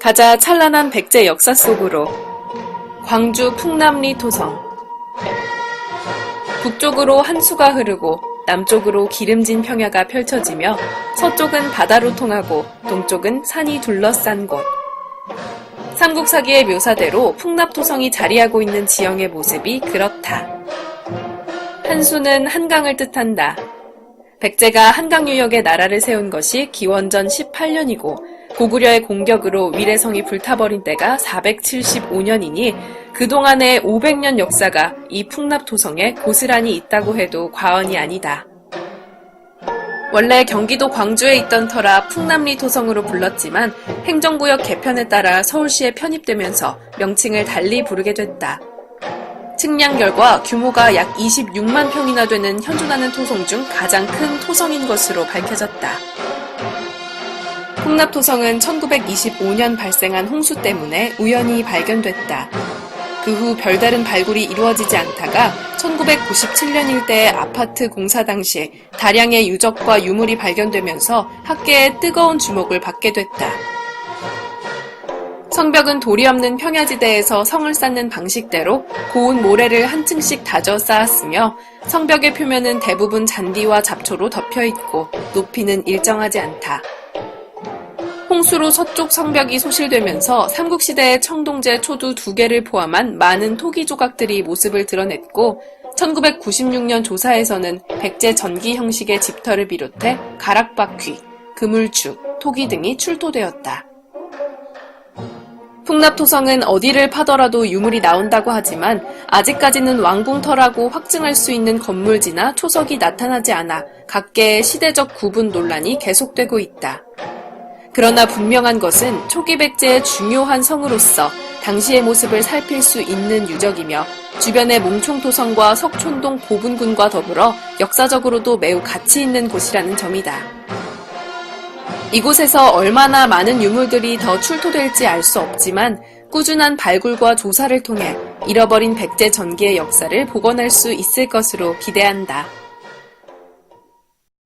가자 찬란한 백제 역사 속으로 광주 풍남리 토성 북쪽으로 한수가 흐르고 남쪽으로 기름진 평야가 펼쳐지며 서쪽은 바다로 통하고 동쪽은 산이 둘러싼 곳 삼국사기의 묘사대로 풍납토성이 자리하고 있는 지형의 모습이 그렇다. 한수는 한강을 뜻한다. 백제가 한강 유역에 나라를 세운 것이 기원전 18년이고 고구려의 공격으로 위례성이 불타버린 때가 475년이니 그동안의 500년 역사가 이 풍납토성에 고스란히 있다고 해도 과언이 아니다. 원래 경기도 광주에 있던 터라 풍남리 토성으로 불렀지만 행정구역 개편에 따라 서울시에 편입되면서 명칭을 달리 부르게 됐다. 측량 결과 규모가 약 26만 평이나 되는 현존하는 토성 중 가장 큰 토성인 것으로 밝혀졌다. 풍납토성은 1925년 발생한 홍수 때문에 우연히 발견됐다. 그 후 별다른 발굴이 이루어지지 않다가 1997년 일대의 아파트 공사 당시 다량의 유적과 유물이 발견되면서 학계의 뜨거운 주목을 받게 됐다. 성벽은 돌이 없는 평야지대에서 성을 쌓는 방식대로 고운 모래를 한 층씩 다져 쌓았으며 성벽의 표면은 대부분 잔디와 잡초로 덮여 있고 높이는 일정하지 않다. 홍수로 서쪽 성벽이 소실되면서 삼국시대의 청동제 초두 두 개를 포함한 많은 토기 조각들이 모습을 드러냈고 1996년 조사에서는 백제 전기 형식의 집터를 비롯해 가락바퀴, 그물축, 토기 등이 출토되었다. 풍납토성은 어디를 파더라도 유물이 나온다고 하지만 아직까지는 왕궁터라고 확증할 수 있는 건물지나 초석이 나타나지 않아 각계의 시대적 구분 논란이 계속되고 있다. 그러나 분명한 것은 초기 백제의 중요한 성으로서 당시의 모습을 살필 수 있는 유적이며 주변의 몽총토성과 석촌동 고분군과 더불어 역사적으로도 매우 가치 있는 곳이라는 점이다. 이곳에서 얼마나 많은 유물들이 더 출토될지 알 수 없지만 꾸준한 발굴과 조사를 통해 잃어버린 백제 전기의 역사를 복원할 수 있을 것으로 기대한다.